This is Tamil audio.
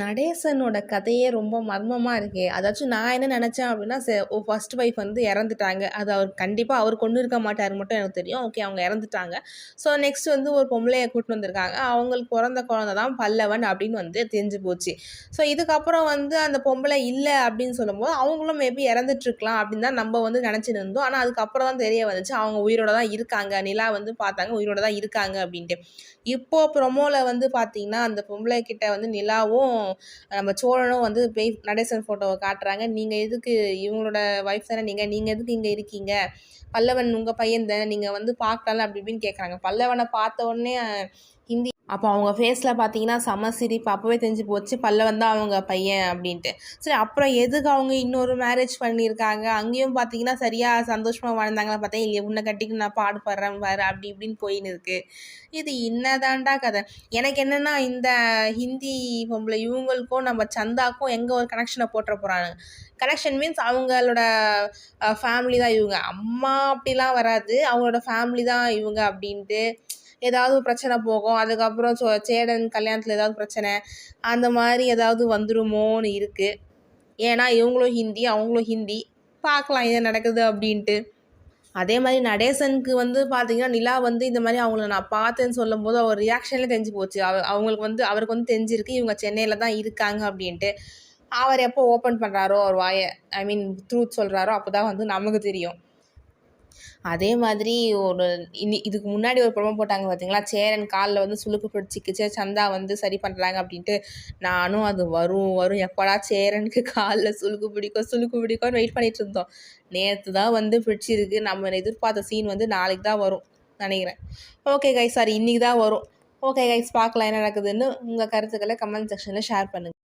நடேசனோட கதையே ரொம்ப மர்மமாக இருக்கே. அதாச்சும் நான் என்ன நினச்சேன் அப்படின்னா சே ஓ ஃபர்ஸ்ட் ஒய்ஃப் வந்து இறந்துட்டாங்க. அது அவர் கண்டிப்பாக அவர் கொண்டு இருக்க மாட்டார் மட்டும் எனக்கு தெரியும். ஓகே அவங்க இறந்துட்டாங்க. ஸோ நெக்ஸ்ட் வந்து ஒரு பொம்பளையை கூட்டு வந்திருக்காங்க. அவங்களுக்கு பிறந்த குழந்த தான் பல்லவன் அப்படின்னு வந்து தெரிஞ்சு போச்சு. ஸோ இதுக்கப்புறம் வந்து அந்த பொம்பளை இல்லை அப்படின்னு சொல்லும்போது அவங்களும் மேபி இறந்துட்டுருக்கலாம் அப்படின்னு தான் நம்ம வந்து நினச்சிட்டு இருந்தோம். ஆனால் அதுக்கப்புறம் தான் தெரிய வந்துச்சு அவங்க உயிரோட தான் இருக்காங்க. நிலா வந்து பார்த்தாங்க உயிரோட தான் இருக்காங்க அப்படின்ட்டு. இப்போ ப்ரொமோவில் வந்து பார்த்தீங்கன்னா அந்த பொம்பளை கிட்ட வந்து நிலாவும் நம்ம சோழனும் வந்து பேய் நடேசன் ஃபோட்டோவை காட்டுறாங்க. நீங்கள் எதுக்கு இவங்களோட ஒய்ஃப் தானே நீங்கள் நீங்கள் எதுக்கு இங்கே இருக்கீங்க? பல்லவன் உங்கள் பையன் தானே நீங்கள் வந்து பார்க்கலாம் அப்படி இப்படின்னு கேட்குறாங்க பல்லவனை பார்த்த உடனே ஹிந்தி. அப்போ அவங்க ஃபேஸில் பார்த்தீங்கன்னா செம சிரிப்பு. அப்போவே தெரிஞ்சு போச்சு பல்லவன் தான் அவங்க பையன் அப்படின்ட்டு. சரி அப்புறம் எதுக்கு அவங்க இன்னொரு மேரேஜ் பண்ணியிருக்காங்க? அங்கேயும் பார்த்தீங்கன்னா சரியாக சந்தோஷமாக வாழ்ந்தாங்களா பார்த்தா இல்லையா உன்னை கட்டிக்கு நான் பாடுபடுறேன் பாரு அப்படி இப்படின்னு போயின்னு இருக்கு. இது என்னதான்டா கதை. எனக்கு என்னென்னா இந்த ஹிந்தி பொம்பளை இவங்களுக்கும் நம்ம சந்தாக்கும் எங்கே ஒரு கனெக்ஷனை போட்டுற போகிறாங்க கனெக்ஷன் மீன்ஸ் அவங்களோட ஃபேமிலி தான் இவங்க. அம்மா அப்படிலாம் வராது. அவங்களோட ஃபேமிலி தான் இவங்க அப்படின்ட்டு. ஏதாவது பிரச்சனை போகும். அதுக்கப்புறம் சோ சேடன் கல்யாணத்தில் ஏதாவது பிரச்சனை அந்த மாதிரி ஏதாவது வந்துருமோன்னு இருக்குது ஏன்னா இவங்களும் ஹிந்தி அவங்களும் ஹிந்தி. பார்க்கலாம் என்ன நடக்குது அப்படின்ட்டு. அதே மாதிரி நடேசனுக்கு வந்து பார்த்தீங்கன்னா நிலா வந்து இந்த மாதிரி அவங்கள நான் பார்த்தேன்னு சொல்லும்போது அவர் ரியாக்ஷன்லேயே தெரிஞ்சு போச்சு. அவ அவங்களுக்கு வந்து அவருக்கு வந்து தெரிஞ்சிருக்கு இவங்க சென்னையில் தான் இருக்காங்க அப்படின்ட்டு. அவர் எப்போ ஓப்பன் பண்ணுறாரோ அவர் வாயை ஐ மீன் ட்ரூத் சொல்கிறாரோ அப்போ தான் வந்து நமக்கு தெரியும். அதே மாதிரி ஒரு இனி இதுக்கு முன்னாடி ஒரு ப்ரொமோ போட்டாங்க பார்த்தீங்களா சேரன் காலில் வந்து சுளுக்கு பிடிச்சிக்கிச்சு சந்தா வந்து சரி பண்ணுறாங்க அப்படின்ட்டு நானும் அது வரும் வரும். எப்படா சேரனுக்கு காலில் சுளுக்கு பிடிக்கும் சுளுக்கு பிடிக்கும்னு வெயிட் பண்ணிட்டு இருந்தோம். நேற்று தான் வந்து பிடிச்சிருக்கு. நம்ம எதிர்பார்த்த சீன் வந்து நாளைக்கு தான் வரும் நினைக்கிறேன். ஓகே கைஸ் சாரி இன்றைக்கி தான் வரும். ஓகே கைஸ் பார்க்கலாம் என்ன நடக்குதுன்னு உங்கள் கருத்துக்களை கமெண்ட் செக்ஷனில் ஷேர் பண்ணுங்கள்